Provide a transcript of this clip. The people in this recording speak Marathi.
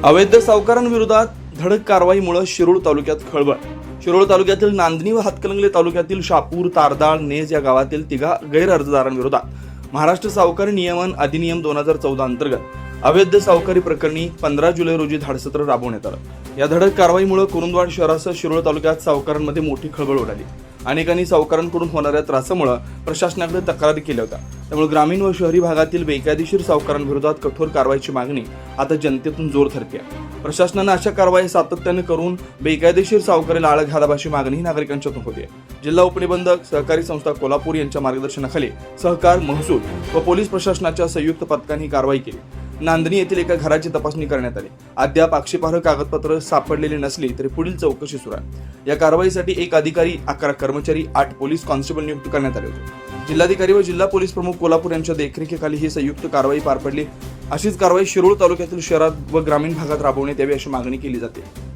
अवैध सावकारांविरोधात धडक कारवाईमुळे शिरोळ तालुक्यात खळबळ. शिरोळ तालुक्यातील नांदणी व हातकलंगले तालुक्यातील शापूर तारदाळ नेज या गावातील तिघा गैरअर्जदारांविरोधात महाराष्ट्र सावकारी नियमन अधिनियम दोन हजार चौदा अंतर्गत अवैध सावकारी प्रकरणी पंधरा जुलै रोजी धाडसत्र राबवण्यात आलं. या धडक कारवाईमुळे कुरुंदवाड शहरासह शिरोळ तालुक्यात सावकारांमध्ये मोठी खळबळ उडाली. अनेकांनी सावकारांकडून होणाऱ्या त्रासामुळे प्रशासनाकडे तक्रारी केल्या होत्या. त्यामुळे ग्रामीण व शहरी भागातील बेकायदेशीर सावकारांविरोधात कठोर कारवाईची मागणी आता जनतेतून जोर धरते आहे प्रशासनानं अशा कारवाई सातत्याने करून बेकायदेशीर सावकारीला आळ अशी मागणी नागरिकांच्यातून होते जिल्हा उपनिबंधक सहकारी संस्था कोल्हापूर यांच्या मार्गदर्शनाखाली सहकार महसूल व पोलीस प्रशासनाच्या संयुक्त पथकाने ही कारवाई केली. नांदणी येथील एका घराची तपासणी करण्यात आली. अद्याप आक्षेपार्ह कागदपत्र सापडलेली नसली तरी पुढील चौकशी सुरू आहे. या कारवाईसाठी एक अधिकारी अकरा कर्मचारी आठ पोलीस कॉन्स्टेबल नियुक्त करण्यात आले होते. जिल्हाधिकारी व जिल्हा पोलीस प्रमुख कोल्हापूर यांच्या देखरेखीखाली ही संयुक्त कारवाई पार पडली. अशीच कारवाई शिरूळ तालुक्यातील शहरात व ग्रामीण भागात राबवण्यात यावी अशी मागणी केली जाते.